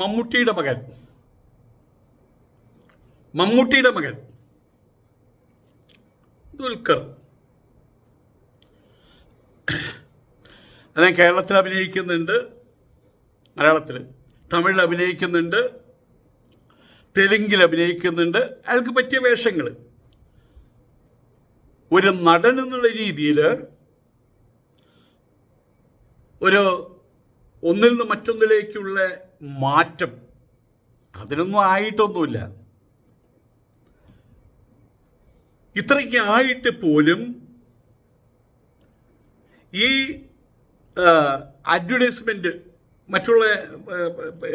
മമ്മൂട്ടിയുടെ മകൻ. മമ്മൂട്ടിയുടെ മകൻ. ദുൽഖർ. അദ്ദേഹം കേരളത്തിൽ അഭിനയിക്കുന്നുണ്ട് മലയാളത്തിൽ. തമിഴിൽ അഭിനയിക്കുന്നുണ്ട് തെലുങ്കിൽ അഭിനയിക്കുന്നുണ്ട്. അയാൾക്ക് പറ്റിയ വേഷങ്ങൾ. ഒരു നടൻ എന്നുള്ള രീതിയിൽ ഒരു ഒന്നിൽ നിന്ന് മറ്റൊന്നിലേക്കുള്ള മാറ്റം. അതിനൊന്നും ആയിട്ടൊന്നുമില്ല. ഇത്രയ്ക്ക് ആയിട്ട് പോലും ഈ അഡ്വർടൈസ്മെന്റ് മറ്റുള്ള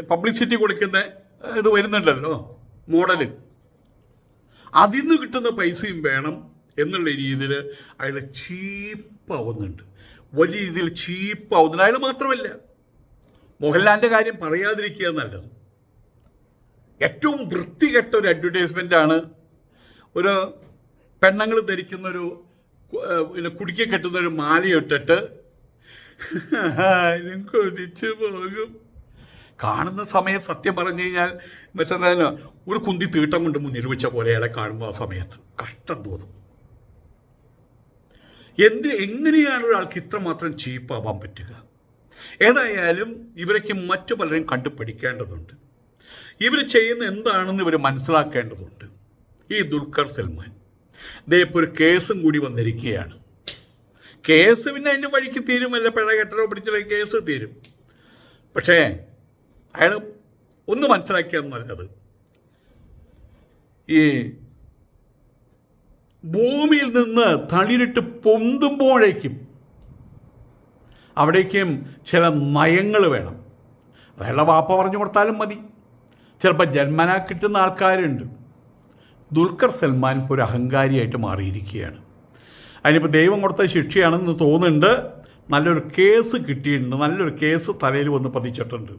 പബ്ലിസിറ്റി കൊടുക്കുന്ന ഇത് വരുന്നുണ്ടല്ലോ മോഡൽ. അതിൽ നിന്ന് കിട്ടുന്ന പൈസയും വേണം എന്നുള്ള രീതിയിൽ അയാൾ ചീപ്പാവുന്നുണ്ട്. വലിയ രീതിയിൽ ചീപ്പാവുന്നുണ്ട്. അയാൾ മാത്രമല്ല. മോഹൻലാലിന്റെ കാര്യം പറയാതിരിക്കുക നല്ലത്. ഏറ്റവും വൃത്തികെട്ട ഒരു അഡ്വർടൈസ്മെന്റ് ആണ് ഒരു പെണ്ണുങ്ങൾ ധരിക്കുന്നൊരു പിന്നെ കുടിക്ക കെട്ടുന്ന ഒരു മാലയിട്ടിട്ട് ആരും കൊതിച്ചു പോകും. കാണുന്ന സമയം സത്യം പറഞ്ഞു കഴിഞ്ഞാൽ മറ്റേ ഒരു കുന്തി തീട്ടം കൊണ്ട് മുന്നിൽ വെച്ച പോലെ അയാളെ കാണുമ്പോൾ ആ സമയത്ത് കഷ്ടം തോന്നും. എന്ത് എങ്ങനെയാണ് ഒരാൾക്ക് ഇത്രമാത്രം ചീപ്പാവാൻ പറ്റുക? ഏതായാലും ഇവരൊക്കെ മറ്റു പലരും കണ്ടുപിടിക്കേണ്ടതുണ്ട്. ഇവർ ചെയ്യുന്ന എന്താണെന്ന് ഇവർ മനസ്സിലാക്കേണ്ടതുണ്ട്. ഈ ദുൽഖർ സൽമാൻ. ദേ ഇപ്പോൾ ഒരു കേസും കൂടി വന്നിരിക്കുകയാണ്. കേസ് പിന്നെ അതിന്റെ വഴിക്ക് തീരുമല്ല പിഴ കെട്ടലോ പിടിച്ചോ കേസ് തീരും. പക്ഷേ അയാൾ ഒന്ന് മനസ്സിലാക്കിയാൽ നല്ലത്. ഈ ഭൂമിയിൽ നിന്ന് തളിരിട്ട് പൊന്തുമ്പോഴേക്കും അവിടേക്കും ചില നയങ്ങൾ വേണം. അയാളുടെ വാപ്പ പറഞ്ഞു കൊടുത്താലും മതി. ചിലപ്പോൾ ജന്മന കിട്ടുന്ന ആൾക്കാരുണ്ട്. ദുൽഖർ സൽമാൻ ഇപ്പോൾ ഒരു അഹങ്കാരിയായിട്ട് മാറിയിരിക്കുകയാണ്. അതിനിപ്പോൾ ദൈവം കൊടുത്ത ശിക്ഷയാണെന്ന് തോന്നുന്നുണ്ട്. നല്ലൊരു കേസ് കിട്ടിയിട്ടുണ്ട്. നല്ലൊരു കേസ് തലയിൽ വന്ന് പതിച്ചിട്ടുണ്ട്.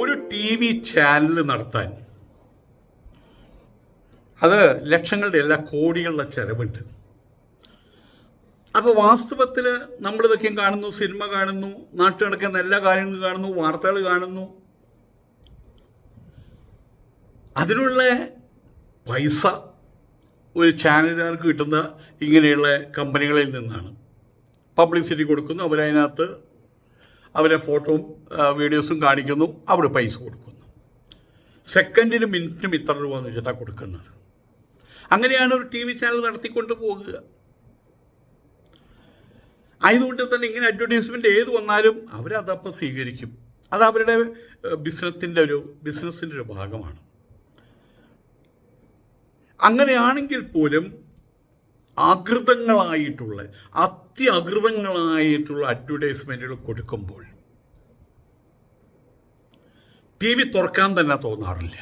ഒരു ടി വി ചാനൽ നടത്താൻ. അത് ലക്ഷങ്ങളുടെ അല്ല കോടികളുടെ ചെലവുണ്ട്. അപ്പോൾ വാസ്തവത്തിൽ നമ്മളിതൊക്കെയും കാണുന്നു സിനിമ കാണുന്നു നാട്ടിൽ നടക്കുന്ന എല്ലാ കാര്യങ്ങളും കാണുന്നു വാർത്തകൾ കാണുന്നു. അതിനുള്ള പൈസ ഒരു ചാനലുകാർക്ക് കിട്ടുന്ന ഇങ്ങനെയുള്ള കമ്പനികളിൽ നിന്നാണ്. പബ്ലിസിറ്റി കൊടുക്കുന്നു അവരതിനകത്ത് അവരെ ഫോട്ടോയും വീഡിയോസും കാണിക്കുന്നു അവിടെ പൈസ കൊടുക്കുന്നു. സെക്കൻഡിനും മിനിറ്റിനും ഇത്ര രൂപ എന്ന് വെച്ചിട്ടാണ് കൊടുക്കുന്നത്. അങ്ങനെയാണ് ഒരു ടി വി ചാനൽ നടത്തിക്കൊണ്ട് പോകുക ആയതുകൊണ്ട് തന്നെ ഇങ്ങനെ അഡ്വർടൈസ്മെന്റ് ഏത് വന്നാലും അവരതപ്പോൾ സ്വീകരിക്കും. അത് അവരുടെ ബിസിനത്തിന്റെ ഒരു ബിസിനസ്സിന്റെ ഒരു ഭാഗമാണ്. അങ്ങനെയാണെങ്കിൽ പോലും ആകൃതങ്ങളായിട്ടുള്ള അത്യകൃതങ്ങളായിട്ടുള്ള അഡ്വർടൈസ്മെന്റുകൾ കൊടുക്കുമ്പോൾ ടി വി തുറക്കാൻ തന്നെ തോന്നാറില്ല.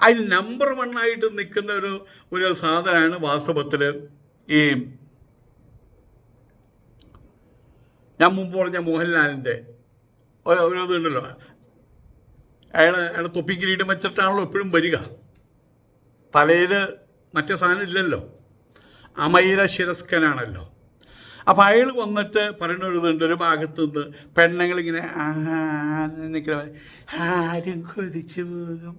അതിൽ നമ്പർ വണ്ണായിട്ട് നിൽക്കുന്ന ഒരു ഒരു സാധനമാണ് വാസ്തവത്തിൽ ഈ ഞാൻ മുമ്പ് പറഞ്ഞ മോഹൻലാലിന്റെ ഒരു ഇതുണ്ടല്ലോ. അയാൾ അയാൾ തൊപ്പി കിരീടം വെച്ചിട്ടാണല്ലോ എപ്പോഴും വരിക. തലയിൽ മറ്റേ സാധനം ഇല്ലല്ലോ. അമൈര ശിരസ്കനാണല്ലോ. അപ്പോൾ അയാൾ വന്നിട്ട് പറയുന്ന ഒരു ഇതുണ്ട്. ഒരു ഭാഗത്തു നിന്ന് പെണ്ണുങ്ങളിങ്ങനെ നിൽക്കണ ആരും കൊതിച്ചു പോകും.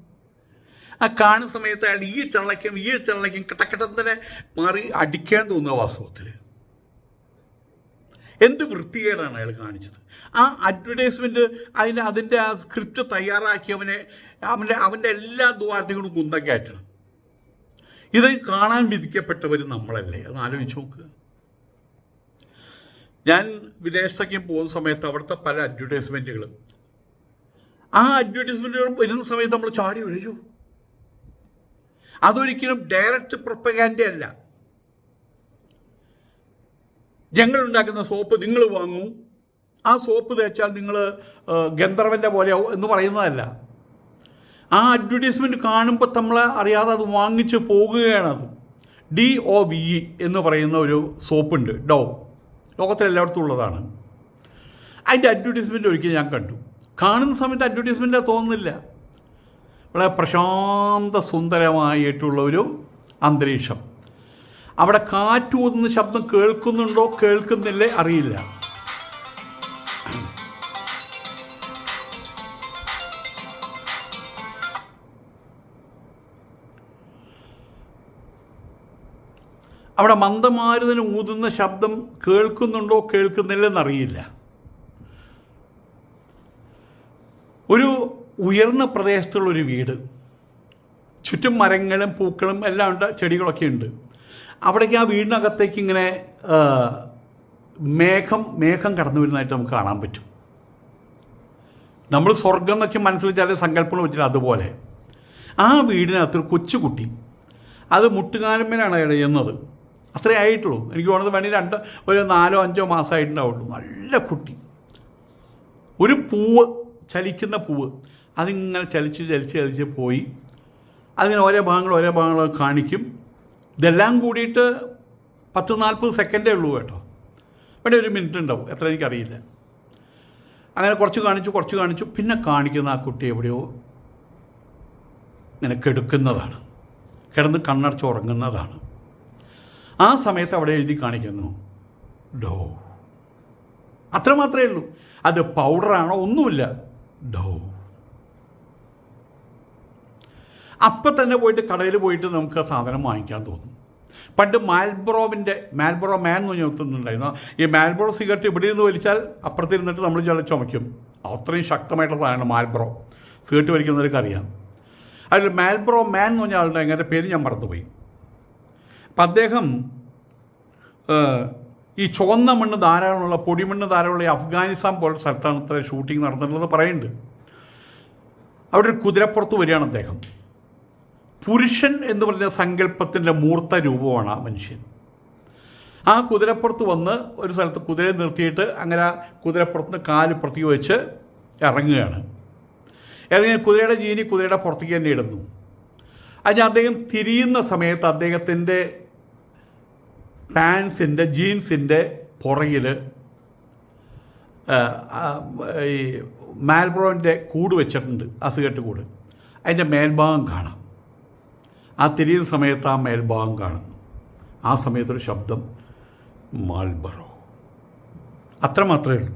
ആ കാണുന്ന സമയത്ത് അയാൾ ഈ ചള്ളയ്ക്കും ഈ ചള്ളയ്ക്കും കിട്ടക്കിട്ടെ മാറി അടിക്കാൻ തോന്നുക വാസ്തവത്തിൽ എന്ത് വൃത്തികേടാണ് അയാൾ കാണിച്ചത്? ആ അഡ്വർടൈസ്മെന്റ് അതിന് അതിന്റെ ആ സ്ക്രിപ്റ്റ് തയ്യാറാക്കി അവനെ അവന്റെ അവന്റെ എല്ലാ ദ്വാരത്തിനും കുന്തം കയറ്റണം. ഇത് കാണാൻ വിധിക്കപ്പെട്ടവർ നമ്മളല്ലേ? അത് ആലോചിച്ച് നോക്കുക ഞാൻ വിദേശത്തേക്ക് പോകുന്ന സമയത്ത് അവിടുത്തെ പല അഡ്വർടൈസ്മെന്റുകളും ആ അഡ്വർടൈസ്മെന്റുകൾ വരുന്ന സമയത്ത് നമ്മൾ ചാടി ഒഴിച്ചു അതൊരിക്കലും ഡയറക്റ്റ് പ്രൊപ്പഗാൻഡ അല്ല. ഞങ്ങൾ ഉണ്ടാക്കുന്ന സോപ്പ് നിങ്ങൾ വാങ്ങൂ. ആ സോപ്പ് തേച്ചാൽ നിങ്ങൾ ഗന്ധർവന്റെ പോലെ എന്ന് പറയുന്നതല്ല. ആ അഡ്വർടൈസ്മെന്റ് കാണുമ്പോൾ നമ്മൾ അറിയാതെ അത് വാങ്ങിച്ച് പോകുകയാണത് ഡി ഒ വി ഇ എന്ന് പറയുന്ന ഒരു സോപ്പുണ്ട് ഡോ. ലോകത്തിലെല്ലായിടത്തും ഉള്ളതാണ്. അതിന്റെ അഡ്വർടൈസ്മെന്റ് ഒരിക്കൽ ഞാൻ കണ്ടു. കാണുന്ന സമയത്ത് അഡ്വർടൈസ്മെന്റ് തോന്നുന്നില്ല. വളരെ പ്രശാന്ത സുന്ദരമായിട്ടുള്ള ഒരു അന്തരീക്ഷം. അവിടെ കാറ്റ് കാറ്റൂതുന്ന ശബ്ദം കേൾക്കുന്നുണ്ടോ കേൾക്കുന്നില്ലേ അറിയില്ല. അവിടെ മന്ദമാരുതന് ഊതുന്ന ശബ്ദം കേൾക്കുന്നുണ്ടോ കേൾക്കുന്നില്ലെന്നറിയില്ല. ഒരു ഉയർന്ന പ്രദേശത്തുള്ള ഒരു വീട്. ചുറ്റും മരങ്ങളും പൂക്കളും എല്ലാം ഉണ്ട് ചെടികളൊക്കെ ഉണ്ട് അവിടേക്ക് ആ വീടിനകത്തേക്ക് ഇങ്ങനെ മേഘം മേഘം കടന്നു വരുന്നതായിട്ട് നമുക്ക് കാണാൻ പറ്റും. നമ്മൾ സ്വർഗം എന്നൊക്കെ മനസ്സിൽ ചില സങ്കല്പങ്ങൾ വെച്ചിട്ട് അതുപോലെ. ആ വീടിനകത്തൊരു കൊച്ചുകുട്ടി. അത് മുട്ടുകാലമ്മേലാണ് ഇടയുന്നത് അത്രേ ആയിട്ടുള്ളൂ. എനിക്ക് തോന്നുന്നത് വേണേൽ രണ്ട് ഒരു നാലോ അഞ്ചോ മാസമായിട്ടുണ്ടാവുള്ളൂ. നല്ല കുട്ടി. ഒരു പൂവ് ചലിക്കുന്ന പൂവ്. അതിങ്ങനെ ചലിച്ച് ചലിച്ച് ചലിച്ച് പോയി. അതിങ്ങനെ ഓരോ ഭാഗങ്ങൾ ഓരോ ഭാഗങ്ങൾ കാണിക്കും. ഇതെല്ലാം കൂടിയിട്ട് പത്ത് നാൽപ്പത് സെക്കൻഡേ ഉള്ളൂ കേട്ടോ. ഇവിടെ ഒരു മിനിറ്റ് ഉണ്ടാവും. എത്ര എനിക്കറിയില്ല. അങ്ങനെ കുറച്ച് കാണിച്ചു കുറച്ച് കാണിച്ചു. പിന്നെ കാണിക്കുന്ന ആ കുട്ടി എവിടെയോ ഇങ്ങനെ കെടുക്കുന്നതാണ്. കിടന്ന് കണ്ണടച്ച് ഉറങ്ങുന്നതാണ്. ആ സമയത്ത് അവിടെ എഴുതി കാണിക്കുന്നു. ഡോ. അത്ര മാത്രമേ ഉള്ളൂ. അത് പൗഡറാണോ ഒന്നുമില്ല. ഡോ. അപ്പം തന്നെ പോയിട്ട് കടയിൽ പോയിട്ട് നമുക്ക് ആ സാധനം വാങ്ങിക്കാൻ തോന്നും. പണ്ട് മാൽബ്രോവിന്റെ മാൽബ്രോ മാൻ എന്ന് ഒത്തുന്നുണ്ടായിരുന്നു. ഈ മാൽബ്രോ സിഗരറ്റ് ഇവിടെ നിന്ന് വലിച്ചാൽ അപ്പുറത്തിരുന്നിട്ട് നമ്മൾ ചില ചുമയ്ക്കും. അത്രയും ശക്തമായിട്ടുള്ള സാധനമാണ് മാൽബ്രോ. സിഗരറ്റ് വലിക്കുന്നവർക്ക് അറിയാം. അതിൽ മാൽബ്രോ മാൻ എന്ന് പറഞ്ഞ ആളുടെ എങ്ങനെ പേര് ഞാൻ മറന്നുപോയി. അപ്പം അദ്ദേഹം ഈ ചുവന്ന മണ്ണ് ധാരാളമുള്ള പൊടിമണ്ണ് ധാരാളമുള്ള ഈ അഫ്ഗാനിസ്ഥാൻ പോലുള്ള സ്ഥലത്താണ് ഇത്ര ഷൂട്ടിംഗ് നടന്നിട്ടുള്ളത് പറയുന്നുണ്ട്. അവിടെ ഒരു കുതിരപ്പുറത്ത് വരികയാണ് അദ്ദേഹം. പുരുഷൻ എന്ന് പറഞ്ഞ സങ്കല്പത്തിന്റെ മൂർത്ത രൂപമാണ് ആ മനുഷ്യൻ. ആ കുതിരപ്പുറത്ത് വന്ന് ഒരു സ്ഥലത്ത് കുതിരയെ നിർത്തിയിട്ട് അങ്ങനെ കുതിരപ്പുറത്ത് കാൽ പുറത്തേക്ക് വെച്ച് ഇറങ്ങുകയാണ്. ഇറങ്ങി കുതിരയുടെ ജീനി കുതിരയുടെ പുറത്തേക്ക് തന്നെ ഇടുന്നു. അതിന് അദ്ദേഹം തിരിയുന്ന സമയത്ത് അദ്ദേഹത്തിന്റെ പാൻസിന്റെ ജീൻസിന്റെ പുറകിൽ ഈ മാൽബ്രോന്റെ കൂട് വെച്ചിട്ടുണ്ട് അസുഖട്ട് കൂട്. അതിന്റെ മേൽഭാഗം കാണാം. ആ തിരിയുന്ന സമയത്ത് ആ മേൽഭാഗം കാണുന്നു. ആ സമയത്തൊരു ശബ്ദം മാൽബറോ അത്ര മാത്രമേ ഉള്ളൂ.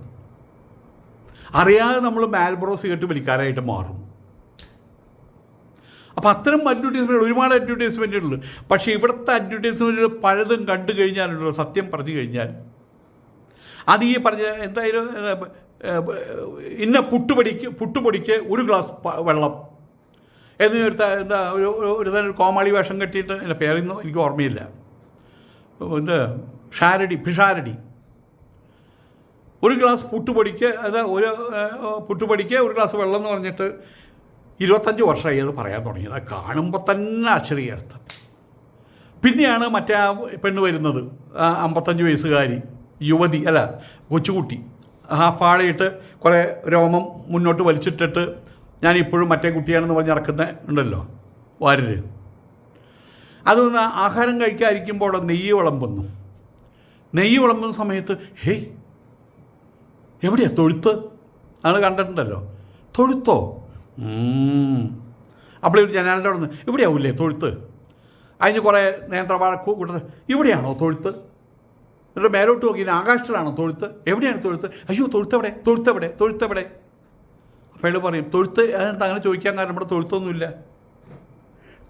അറിയാതെ നമ്മൾ മാൽബ്രോ സിഗരറ്റ് വലിക്കാനായിട്ട് മാറും. അപ്പോൾ അത്തരം അഡ്വർടൈസ്മെന്റ് ഒരുപാട് അഡ്വർടൈസ്മെന്റ് ഉണ്ട്. പക്ഷേ ഇവിടുത്തെ അഡ്വർടൈസ്മെന്റ് പലതും കണ്ടു കഴിഞ്ഞാലുണ്ടല്ലോ സത്യം പറഞ്ഞു കഴിഞ്ഞാൽ. അത് ഈ പറഞ്ഞ എന്തായാലും ഇന്ന പുട്ടുപൊടിക്ക് പുട്ടുപൊടിക്ക് ഒരു ഗ്ലാസ് വെള്ളം. എന്ന് ഒരു എന്താ ഒരു ഒരു- തന്നെ ഒരു കോമാളി വേഷം കെട്ടിയിട്ട് എന്റെ പേരൊന്നും എനിക്ക് ഓർമ്മയില്ല. ഇത് ഷാരടി പിഷാരടി ഒരു ഗ്ലാസ് പുട്ടുപൊടിക്ക് അത് ഒരു പുട്ടുപൊടിക്ക് ഒരു ഗ്ലാസ് വെള്ളം എന്ന് പറഞ്ഞിട്ട് ഇരുപത്തഞ്ച് വർഷമായി അത് പറയാൻ തുടങ്ങിയത് അത് കാണുമ്പോൾ തന്നെ ആശ്ചര്യാർത്ഥം പിന്നെയാണ് മറ്റേ ആ പെണ്ണ് വരുന്നത് അമ്പത്തഞ്ച് വയസ്സുകാരി യുവതി അല്ല കൊച്ചുകുട്ടി. ആ പാളയിട്ട് കുറേ രോമം മുന്നോട്ട് വലിച്ചിട്ടിട്ട് ഞാൻ ഇപ്പോഴും മറ്റേ കുട്ടിയാണെന്ന് പറഞ്ഞ് നടക്കുന്ന ഉണ്ടല്ലോ വാരര് അതൊന്ന് ആഹാരം കഴിക്കാതിരിക്കുമ്പോൾ നെയ്യ് വിളമ്പുന്നു. നെയ്യ് വിളമ്പുന്ന സമയത്ത് ഹേയ് എവിടെയാ തൊഴുത്ത്? ആൾ കണ്ടിട്ടുണ്ടല്ലോ. തൊഴുത്തോ? അപ്പോൾ ഒരു ജനാലിന്റെ അവിടെ നിന്ന് ഇവിടെയാവില്ലേ തൊഴുത്ത്? അതിന് കുറേ നേന്ത്രവാഴ കൂട്ടത് ഇവിടെയാണോ തൊഴുത്ത്? എന്നിട്ട് മേലോട്ട് നോക്കി ആകാശത്തിലാണോ തൊഴുത്ത്? എവിടെയാണ് തൊഴുത്ത്? അയ്യോ തൊഴുത്തെവിടെ? തൊഴുത്തെവിടെ? തൊഴുത്തെവിടെ? അപ്പോൾ അയാൾ പറയും തൊഴുത്ത്? അതെന്താ അങ്ങനെ ചോദിക്കാൻ കാരണം ഇവിടെ തൊഴുത്തൊന്നുമില്ല.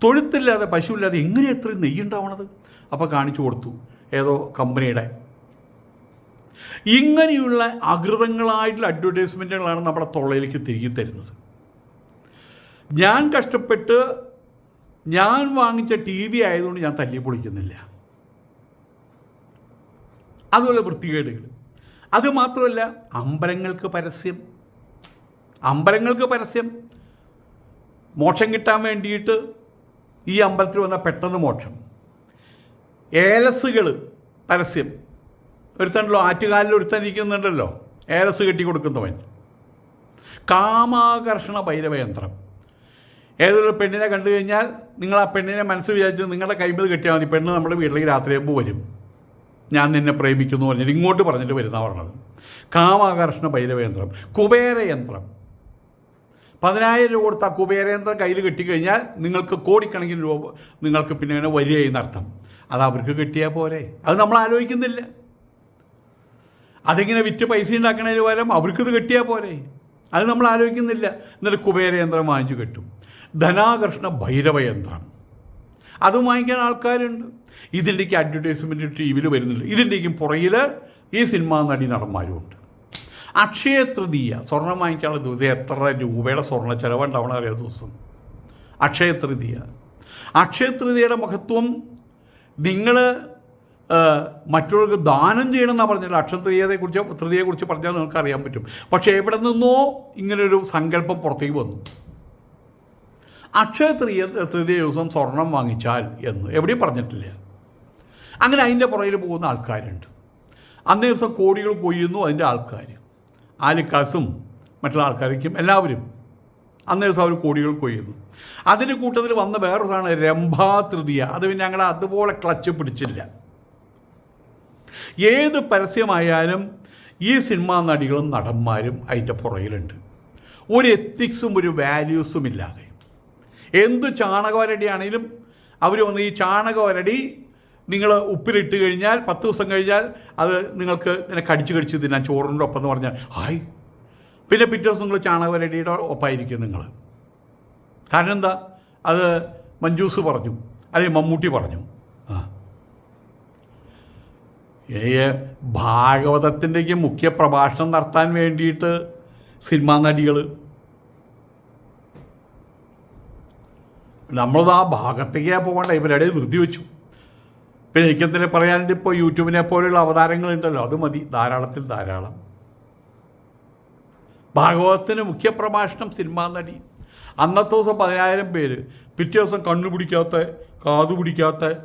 തൊഴുത്തില്ലാതെ പശുവില്ലാതെ എങ്ങനെ എത്രയും നെയ്യുണ്ടാവണത് അപ്പോൾ കാണിച്ചു കൊടുത്തു ഏതോ കമ്പനിയുടെ. ഇങ്ങനെയുള്ള അകൃതങ്ങളായിട്ടുള്ള അഡ്വർടൈസ്മെന്റുകളാണ് നമ്മുടെ തൊള്ളയിലേക്ക് തിരികെ തരുന്നത്. ഞാൻ കഷ്ടപ്പെട്ട് ഞാൻ വാങ്ങിച്ച ടി വി ആയതുകൊണ്ട് ഞാൻ തല്ലി പൊളിക്കുന്നില്ല. അതുപോലെ വൃത്തികേടുകൾ. അതുമാത്രമല്ല അമ്പലങ്ങൾക്ക് പരസ്യം. അമ്പലങ്ങൾക്ക് പരസ്യം. മോക്ഷം കിട്ടാൻ വേണ്ടിയിട്ട് ഈ അമ്പലത്തിൽ വന്ന പെട്ടെന്ന് മോക്ഷം. ഏലസുകൾ പരസ്യം. ഒരുത്തണ്ടല്ലോ ആറ്റുകാലിൽ ഒരുത്തൻ ഇരിക്കുന്നുണ്ടല്ലോ ഏലസ് കെട്ടി കൊടുക്കുന്നവൻ. കാമാകർഷണ ഭൈരവയന്ത്രം. ഏതൊരു പെണ്ണിനെ കണ്ടു കഴിഞ്ഞാൽ നിങ്ങൾ ആ പെണ്ണിനെ മനസ്സ് വിചാരിച്ച് നിങ്ങളുടെ കൈമ്പിൽ കെട്ടിയാൽ മതി പെണ്ണ് നമ്മുടെ വീട്ടിലേക്ക് രാത്രിയാകുമ്പോൾ വരും. ഞാൻ നിന്നെ പ്രേമിക്കുന്നു പറഞ്ഞിട്ട് ഇങ്ങോട്ട് പറഞ്ഞിട്ട് വരുന്ന പറഞ്ഞത്. കാമാകർഷണ ഭൈരവയന്ത്രം കുബേരയന്ത്രം. പതിനായിരം രൂപ കൊടുത്ത കുബേരേന്ദ്രൻ കയ്യിൽ കിട്ടിക്കഴിഞ്ഞാൽ നിങ്ങൾക്ക് കോടിക്കണക്കിന് രൂപ നിങ്ങൾക്ക് പിന്നെ അങ്ങനെ വലിയ അർത്ഥം അത് അവർക്ക് കിട്ടിയാൽ പോരെ. അത് നമ്മൾ ആലോചിക്കുന്നില്ല. അതിങ്ങനെ വിറ്റ് പൈസ ഉണ്ടാക്കണതിന് പകരം അവർക്കിത് കിട്ടിയാൽ പോരെ. അത് നമ്മൾ ആലോചിക്കുന്നില്ല. എന്നിട്ട് കുബേരയന്ത്രം വാങ്ങിച്ചു കിട്ടും. ധനാകർഷണ ഭൈരവയന്ത്രം. അതും വാങ്ങിക്കാൻ ആൾക്കാരുണ്ട്. ഇതിന്റെക്ക് അഡ്വർടൈസ്മെന്റ് ടി വിയിൽ വരുന്നുണ്ട്. ഇതിന്റെക്കും പുറകിൽ ഈ സിനിമാ നടി നടന്മാരും ഉണ്ട്. അക്ഷയ തൃതീയ സ്വർണം വാങ്ങിക്കാനുള്ള ദിവസം എത്ര രൂപയുടെ സ്വർണ ചിലവുണ്ടാവണം അറിയാം ദിവസം. അക്ഷയ തൃതീയ അക്ഷയ തൃതീയയുടെ മഹത്വം നിങ്ങൾ മറ്റുള്ളവർക്ക് ദാനം ചെയ്യണമെന്നാണ് പറഞ്ഞത്. അക്ഷയ തൃതീയതയെക്കുറിച്ച് തൃതീയയെക്കുറിച്ച് പറഞ്ഞാൽ നിങ്ങൾക്ക് അറിയാൻ പറ്റും. പക്ഷേ എവിടെ നിന്നോ ഇങ്ങനൊരു സങ്കല്പം പുറത്തേക്ക് വന്നു. അക്ഷയ തൃതീയ തൃതീയ ദിവസം സ്വർണം വാങ്ങിച്ചാൽ എന്ന്. എവിടെയും പറഞ്ഞിട്ടില്ല. അങ്ങനെ അതിന്റെ പുറകിൽ പോകുന്ന ആൾക്കാരുണ്ട്. അന്നേ ദിവസം കോടികൾ കൊയ്യുന്നു അതിന്റെ ആൾക്കാർ ആലിക്കാസും മറ്റുള്ള ആൾക്കാർക്കും എല്ലാവരും അന്നേ ദിവസം അവർ കോടികൾ കൊയ്യുന്നു. അതിന്റെ കൂട്ടത്തിൽ വന്ന വേറൊരു സാധനം രംഭാ തൃതീയ. അത് പിന്നെ ഞങ്ങൾ അതുപോലെ ക്ലച്ച് പിടിച്ചില്ല ഏത് പരസ്യമായാലും ഈ സിനിമാ നടികളും നടന്മാരും അതിന്റെ പുറകിലുണ്ട്. ഒരു എത്തിക്സും ഒരു വാല്യൂസും ഇല്ലാതെ. എന്ത് ചാണകവരടിയാണെങ്കിലും അവർ വന്ന് ഈ ചാണകവരടി നിങ്ങൾ ഉപ്പിലിട്ട് കഴിഞ്ഞാൽ പത്ത് ദിവസം കഴിഞ്ഞാൽ അത് നിങ്ങൾക്ക് ഇങ്ങനെ കടിച്ച് കടിച്ച് തിന്നാൻ ചോറിന്റെ ഒപ്പം എന്ന് പറഞ്ഞാൽ ഹായ്. പിന്നെ പിറ്റേ ദിവസം നിങ്ങൾ ചാണകവരടിയുടെ ഒപ്പമായിരിക്കും നിങ്ങൾ. കാരണം എന്താ? അത് മഞ്ജൂസ് പറഞ്ഞു. അല്ലെങ്കിൽ മമ്മൂട്ടി പറഞ്ഞു. ആ. ഭാഗവതത്തിന്റെ മുഖ്യ പ്രഭാഷണം നടത്താൻ വേണ്ടിയിട്ട് സിനിമാ നടികൾ. നമ്മളത് ആ ഭാഗത്തേക്കാണ് പോകണ്ട ഇവരുടെ ധൃതി വെച്ചു. പിന്നെ എനിക്കെന്തെങ്കിലും പറയാനുണ്ട് ഇപ്പോൾ യൂട്യൂബിനെ പോലെയുള്ള അവതാരങ്ങളുണ്ടല്ലോ അത് മതി. ധാരാളത്തിൽ ധാരാളം. ഭാഗവതത്തിന് മുഖ്യ പ്രഭാഷണം സിനിമാ നടി. അന്നത്തെ ദിവസം പതിനായിരം പേര് പിറ്റേ ദിവസം കണ്ണു പിടിക്കാത്ത കാതു പിടിക്കാത്ത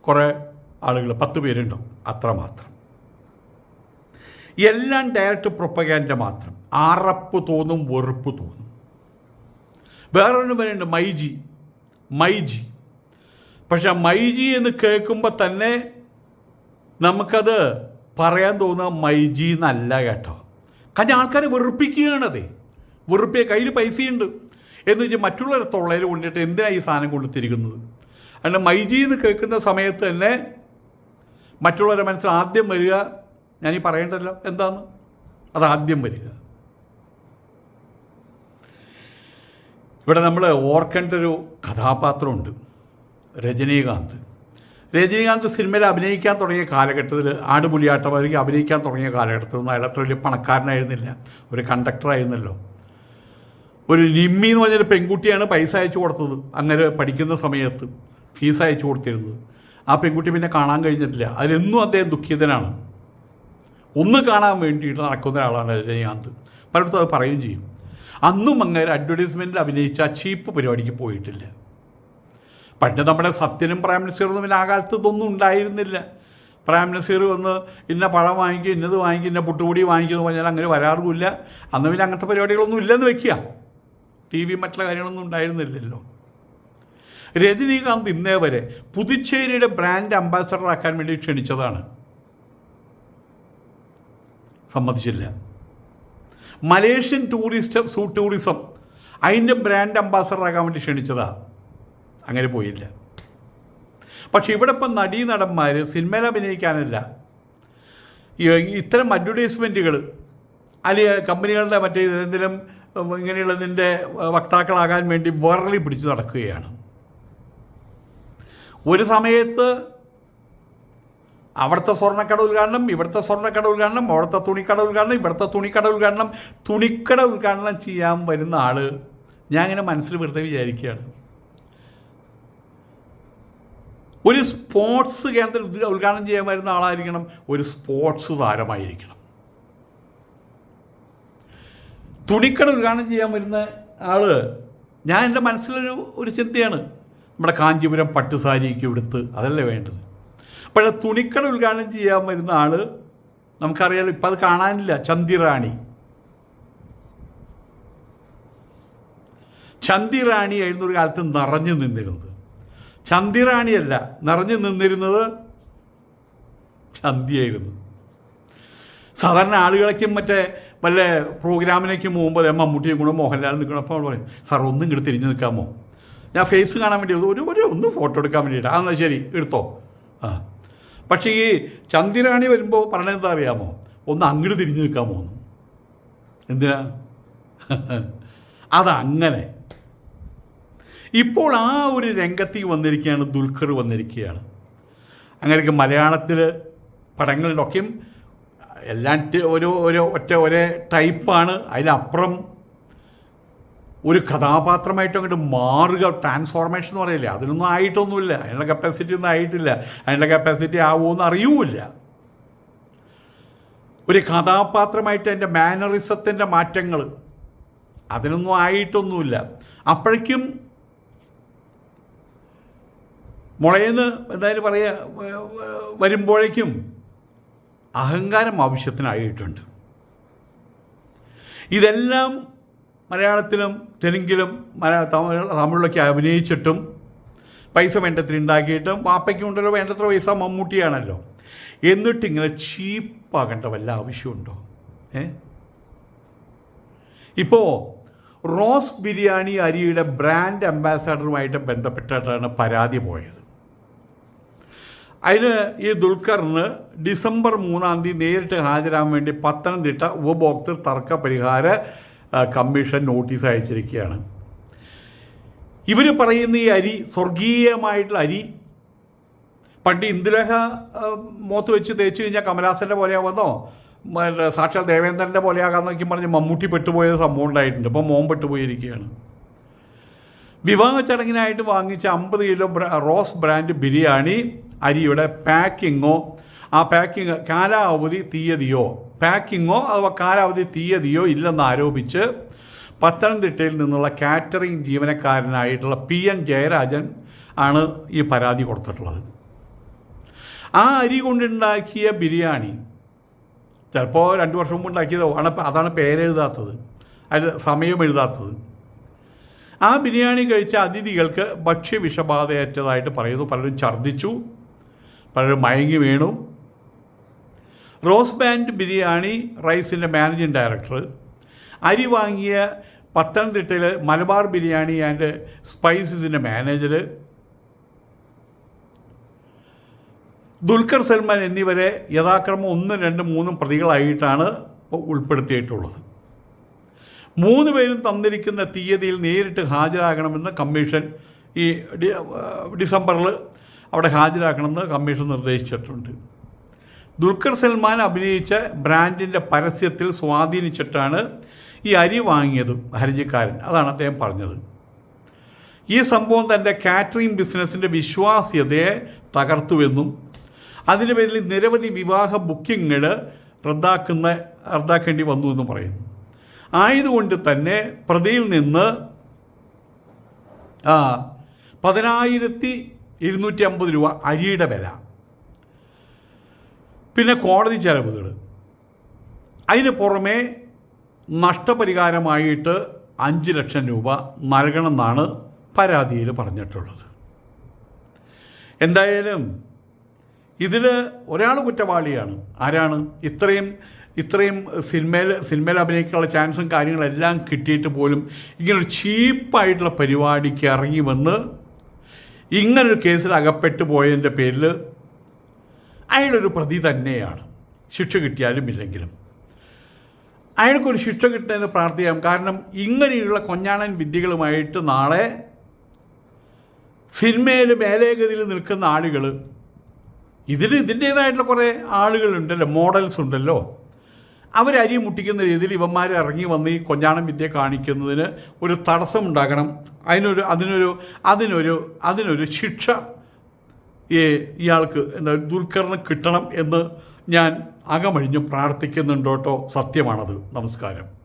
കുറേ ആളുകൾ പത്ത് പേരുണ്ടാവും. അത്രമാത്രം എല്ലാം ഡയറക്റ്റ് പ്രൊപ്പഗാൻഡ മാത്രം. അറപ്പ് തോന്നും വെറുപ്പ് തോന്നും. വേറൊരു പേരുണ്ട് മൈജി. മൈജി. പക്ഷെ മൈജി എന്ന് കേൾക്കുമ്പോൾ തന്നെ നമുക്കത് പറയാൻ തോന്നുക മൈജി എന്നല്ല കേട്ടോ. കാരണം ആൾക്കാരെ വെറുപ്പിക്കുകയാണത് വെറുപ്പിയ കയ്യിൽ പൈസയുണ്ട്. എന്ന് വെച്ചാൽ മറ്റുള്ളവരെ തൊള്ളയിൽ കൊണ്ടിട്ട് എന്തിനാണ് ഈ സാധനം കൊണ്ടുത്തിരിക്കുന്നത്? അല്ല മൈജി എന്ന് കേൾക്കുന്ന സമയത്ത് തന്നെ മറ്റുള്ളവരുടെ മനസ്സിൽ ആദ്യം വരിക ഞാനീ പറയേണ്ടല്ലോ എന്താന്ന് അത് ആദ്യം വരിക. ഇവിടെ നമ്മൾ ഓർക്കേണ്ട ഒരു കഥാപാത്രമുണ്ട്. രജനീകാന്ത്. രജനീകാന്ത് സിനിമയിൽ അഭിനയിക്കാൻ തുടങ്ങിയ കാലഘട്ടത്തിൽ ആടുപുലിയാട്ടം അല്ലെങ്കിൽ അഭിനയിക്കാൻ തുടങ്ങിയ കാലഘട്ടത്തിൽ ഒന്നും അയാൾ അത്ര വലിയ പണക്കാരനായിരുന്നില്ല. ഒരു കണ്ടക്ടറായിരുന്നല്ലോ ഒരു നിമ്മി എന്ന് പറഞ്ഞൊരു പെൺകുട്ടിയാണ് പൈസ അയച്ചു കൊടുത്തത്. അങ്ങനെ പഠിക്കുന്ന സമയത്ത് ഫീസ് അയച്ചു കൊടുത്തിരുന്നത്. ആ പെൺകുട്ടി പിന്നെ കാണാൻ കഴിഞ്ഞിട്ടില്ല. അതിലെന്നും അദ്ദേഹം ദുഃഖിതനാണ്. ഒന്ന് കാണാൻ വേണ്ടിയിട്ട് നടക്കുന്ന ഒരാളാണ് രജനീകാന്ത്. പലപ്പോഴും അത് പറയുകയും ചെയ്യും. അന്നും അങ്ങനെ അഡ്വർടൈസ്മെന്റിൽ അഭിനയിച്ച ചീപ്പ് പരിപാടിക്ക് പോയിട്ടില്ല. പണ്ട് നമ്മുടെ സത്യനും പ്രൈം മിനിസ്റ്ററും തമ്മിൽ ആ കാലത്ത് ഇതൊന്നും ഉണ്ടായിരുന്നില്ല. പ്രൈം മിനിസ്റ്റർ വന്ന് ഇന്ന പഴം വാങ്ങിക്കും ഇന്നത് വാങ്ങിക്കും ഇന്ന പുട്ടുപൊടി വാങ്ങിക്കും എന്ന് പറഞ്ഞാൽ അങ്ങനെ വരാറുമില്ല. അന്ന് പിന്നെ അങ്ങനത്തെ പരിപാടികളൊന്നും ഇല്ലെന്ന് വെക്കുക. ടി വി മറ്റുള്ള കാര്യങ്ങളൊന്നും ഉണ്ടായിരുന്നില്ലല്ലോ. രജനീകാന്ത് ഇന്നേ വരെ പുതുച്ചേരിയുടെ ബ്രാൻഡ് അംബാസഡർ ആക്കാൻ വേണ്ടി ക്ഷണിച്ചതാണ്. സമ്മതിച്ചില്ല. മലേഷ്യൻ ടൂറിസ്റ്റ് ടൂറിസം അതിന്റെ ബ്രാൻഡ് അംബാസഡർ ആക്കാൻ വേണ്ടി ക്ഷണിച്ചതാണ് അങ്ങനെ പോയില്ല. പക്ഷെ ഇവിടെ ഇപ്പം നടീ നടന്മാർ സിനിമയിൽ അഭിനയിക്കാനല്ല. ഇത്തരം അഡ്വർടൈസ്മെന്റുകൾ അല്ലെങ്കിൽ കമ്പനികളുടെ മറ്റേ എന്തെങ്കിലും ഇങ്ങനെയുള്ളതിന്റെ വക്താക്കളാകാൻ വേണ്ടി വിറളി പിടിച്ചു നടക്കുകയാണ്. ഒരു സമയത്ത് അവിടുത്തെ സ്വർണക്കട ഉദ്ഘാടനം ഇവിടുത്തെ സ്വർണക്കട ഉദ്ഘാടനം അവിടുത്തെ തുണിക്കട ഉദ്ഘാടനം ഇവിടുത്തെ തുണിക്കട ഉദ്ഘാടനം തുണിക്കട ഉദ്ഘാടനം ചെയ്യാൻ വരുന്ന ആൾ ഞാൻ ഇങ്ങനെ മനസ്സിൽ വെറുതെ വിചാരിക്കുകയാണ്. ഒരു സ്പോർട്സ് കേന്ദ്രം ഉദ്ഘ- ഉദ്ഘാടനം ചെയ്യാൻ വരുന്ന ആളായിരിക്കണം. ഒരു സ്പോർട്സ് താരമായിരിക്കണം. തുണിക്കട ഉദ്ഘാടനം ചെയ്യാൻ വരുന്ന ആൾ ഞാൻ എന്റെ മനസ്സിലൊരു ഒരു ചിന്തയാണ്. നമ്മുടെ കാഞ്ചീപുരം പട്ടുസാരിക്ക് എടുത്ത് അതല്ലേ വേണ്ടത്? പക്ഷേ തുണിക്കട ഉദ്ഘാടനം ചെയ്യാൻ വരുന്ന ആൾ നമുക്കറിയാലോ ഇപ്പം അത് കാണാനില്ല. ചന്തിറാണി ചന്തിറാണി ആയിരുന്നു ഒരു കാലത്ത് നിറഞ്ഞു നിന്നിരുന്നത്. ചന്തിറാണിയല്ല നിറഞ്ഞു നിന്നിരുന്നത് ചന്തിയായിരുന്നു സാധാരണ ആളുകളേക്കും മറ്റേ വല്ല പ്രോഗ്രാമിനേക്ക് മുമ്പ് ദേ മമ്മൂട്ടിയും കൂടെ മോഹൻലാൽ നിൽക്കണം അപ്പോൾ പറയും സാർ ഒന്നും ഇങ്ങോട്ട് തിരിഞ്ഞു നിൽക്കാമോ? ഞാൻ ഫേസ് കാണാൻ വേണ്ടി ഒരു ഒരു ഒന്ന് ഫോട്ടോ എടുക്കാൻ വേണ്ടിയിട്ട്. ആ എന്നാൽ ശരി എടുത്തോ. ആ. പക്ഷേ ഈ ചന്ദിരാണി വരുമ്പോൾ പറഞ്ഞതെന്താ അറിയാമോ? ഒന്ന് അങ്ങോട്ട് തിരിഞ്ഞു നിൽക്കാമോ? എന്തിനാ? അതങ്ങനെ. ഇപ്പോൾ ആ ഒരു രംഗത്തേക്ക് വന്നിരിക്കുകയാണ് ദുൽഖർ വന്നിരിക്കുകയാണ്. അങ്ങനെയൊക്കെ മലയാളത്തിൽ പടങ്ങളിലൊക്കെയും എല്ലാം ഒരു ഒരു ഒറ്റ ഒരേ ടൈപ്പാണ്. അതിലപ്പുറം ഒരു കഥാപാത്രമായിട്ട് അങ്ങോട്ട് മാറുക ട്രാൻസ്ഫോർമേഷൻ എന്ന് പറയില്ല? അതിനൊന്നും ആയിട്ടൊന്നുമില്ല. അതിനുള്ള കപ്പാസിറ്റി ഒന്നും ആയിട്ടില്ല. അതിനുള്ള കപ്പാസിറ്റി ആവുമെന്ന് അറിയുമില്ല ഒരു കഥാപാത്രമായിട്ട് അതിന്റെ മാനറിസത്തിന്റെ മാറ്റങ്ങൾ അതിനൊന്നും ആയിട്ടൊന്നുമില്ല. അപ്പോഴേക്കും മുളയെന്ന് എന്തായാലും പറയുക വരുമ്പോഴേക്കും അഹങ്കാരം ആവശ്യത്തിനായിട്ടുണ്ട്. ഇതെല്ലാം മലയാളത്തിലും തെലുങ്കിലും മലയാള തമിഴ് തമിഴിലൊക്കെ അഭിനയിച്ചിട്ടും പൈസ വേണ്ടത്ര ഉണ്ടാക്കിയിട്ടും വാപ്പയ്ക്ക് ഉണ്ടല്ലോ വേണ്ടത്ര പൈസ മമ്മൂട്ടിയാണല്ലോ. എന്നിട്ട് ഇങ്ങനെ ചീപ്പാകേണ്ട വല്ല ആവശ്യമുണ്ടോ? ഏ? ഇപ്പോൾ റോസ് ബിരിയാണി അരിയുടെ ബ്രാൻഡ് അംബാസഡറുമായിട്ട് ബന്ധപ്പെട്ടിട്ടാണ് പരാതി പോയത്. അതിന് ഈ ദുൽഖറിന് ഡിസംബർ മൂന്നാം തീയതി നേരിട്ട് ഹാജരാകാൻ വേണ്ടി പത്തനംതിട്ട ഉപഭോക്തൃ തർക്ക പരിഹാര കമ്മീഷൻ നോട്ടീസ് അയച്ചിരിക്കുകയാണ്. ഇവർ പറയുന്ന ഈ അരി സ്വർഗീയമായിട്ടുള്ള അരി പണ്ട് ഇന്ദിരഹ മോത്ത് വെച്ച് തേച്ച് കഴിഞ്ഞാൽ കമലാസന്റെ പോലെയാകുന്നോ സാക്ഷാത് സാക്ഷാൽ ദേവേന്ദ്രന്റെ പോലെയാകാമെന്നൊക്കെ പറഞ്ഞ് മമ്മൂട്ടി പെട്ടുപോയ സംഭവം ഉണ്ടായിട്ടുണ്ട്. ഇപ്പോൾ മോൻ പെട്ടുപോയിരിക്കുകയാണ്. വിവാഹ ചടങ്ങിനായിട്ട് വാങ്ങിച്ച അമ്പത് കിലോ റോസ് ബ്രാൻഡ് ബിരിയാണി അരിയുടെ പാക്കിങ്ങോ ആ പാക്കിങ് കാലാവധി തീയതിയോ പാക്കിങ്ങോ അഥവാ കാലാവധി തീയതിയോ ഇല്ലെന്ന് ആരോപിച്ച് പത്തനംതിട്ടയിൽ നിന്നുള്ള കാറ്ററിംഗ് ജീവനക്കാരനായിട്ടുള്ള പി എൻ ജയരാജൻ ആണ് ഈ പരാതി കൊടുത്തിട്ടുള്ളത്. ആ അരി കൊണ്ടുണ്ടാക്കിയ ബിരിയാണി ചിലപ്പോൾ രണ്ട് വർഷം മുമ്പ് ഉണ്ടാക്കിയതോ ആണ് അതാണ് പേരെഴുതാത്തത്. അതിൽ സമയം എഴുതാത്തത്. ആ ബിരിയാണി കഴിച്ച അതിഥികൾക്ക് ഭക്ഷ്യ വിഷബാധയേറ്റതായിട്ട് പറയുന്നു. പലരും ഛർദ്ദിച്ചു. പലരും മയങ്ങി വീണു. റോസ് ബാൻഡ് ബിരിയാണി റൈസിന്റെ മാനേജിംഗ് ഡയറക്ടർ. അരി വാങ്ങിയ പത്തനംതിട്ടയിലെ മലബാർ ബിരിയാണി ആൻഡ് സ്പൈസസിന്റെ മാനേജർ ദുൽഖർ സൽമാൻ എന്നിവരെ യഥാക്രമം ഒന്നും രണ്ടും മൂന്നും പ്രതികളായിട്ടാണ് ഉൾപ്പെടുത്തിയിട്ടുള്ളത്. മൂന്ന് പേരും തന്നിരിക്കുന്ന തീയതിയിൽ നേരിട്ട് ഹാജരാകണമെന്ന് കമ്മീഷൻ ഈ ഡിസംബറിൽ അവിടെ ഹാജരാക്കണമെന്ന് കമ്മീഷൻ നിർദ്ദേശിച്ചിട്ടുണ്ട്. ദുൽഖർ സൽമാൻ അഭിനയിച്ച ബ്രാൻഡിന്റെ പരസ്യത്തിൽ സ്വാധീനിച്ചിട്ടാണ് ഈ അരി വാങ്ങിയത് ഹർജിക്കാരൻ. അതാണ് അദ്ദേഹം പറഞ്ഞത്. ഈ സംഭവം തന്റെ കാറ്ററിംഗ് ബിസിനസ്സിന്റെ വിശ്വാസ്യതയെ തകർത്തുവെന്നും അതിന്റെ പേരിൽ നിരവധി വിവാഹ ബുക്കിങ്ങുകൾ റദ്ദാക്കുന്ന റദ്ദാക്കേണ്ടി വന്നു എന്നും പറയുന്നു. ആയതുകൊണ്ട് തന്നെ പ്രതിയിൽ നിന്ന് പതിനായിരത്തി ഇരുന്നൂറ്റി അമ്പത് രൂപ അരിയുടെ വില. പിന്നെ കോടതി ചെലവുകൾ അതിന് പുറമേ നഷ്ടപരിഹാരമായിട്ട് അഞ്ച് ലക്ഷം രൂപ നൽകണമെന്നാണ് പരാതിയിൽ പറഞ്ഞിട്ടുള്ളത്. എന്തായാലും ഇതിൽ ഒരാൾ കുറ്റവാളിയാണ്. ആരാണ്? ഇത്രയും ഇത്രയും സിനിമയിൽ സിനിമയിൽ അഭിനയിക്കാനുള്ള ചാൻസും കാര്യങ്ങളെല്ലാം കിട്ടിയിട്ട് പോലും ഇങ്ങനൊരു ചീപ്പായിട്ടുള്ള പരിപാടിക്ക് ഇറങ്ങി വന്ന് ഇങ്ങനൊരു കേസിൽ അകപ്പെട്ടു പോയതിന്റെ പേരിൽ അയാളൊരു പ്രതി തന്നെയാണ്. ശിക്ഷ കിട്ടിയാലും ഇല്ലെങ്കിലും. അയാൾക്കൊരു ശിക്ഷ കിട്ടുന്നതിന് പ്രാർത്ഥിക്കാം. കാരണം ഇങ്ങനെയുള്ള കൊഞ്ഞാണൻ വിദ്യകളുമായിട്ട് നാളെ സിനിമയിൽ മേലേഗതിയിൽ നിൽക്കുന്ന ആളുകൾ ഇതിന് ഇതിന്റേതായിട്ടുള്ള കുറേ ആളുകളുണ്ടല്ലോ മോഡൽസ് ഉണ്ടല്ലോ. അവർ അരി മുട്ടിക്കുന്ന രീതിയിൽ ഇവന്മാർ ഇറങ്ങി വന്ന് ഈ കൊഞ്ഞാണം വിദ്യ കാണിക്കുന്നതിന് ഒരു തടസ്സമുണ്ടാകണം. അതിനൊരു അതിനൊരു അതിനൊരു അതിനൊരു ശിക്ഷ ഇയാൾക്ക് എന്താ ദുൽഖറിന് കിട്ടണം എന്ന് ഞാൻ അകമഴിഞ്ഞ് പ്രാർത്ഥിക്കുന്നുണ്ടോട്ടോ സത്യമാണത്. നമസ്കാരം.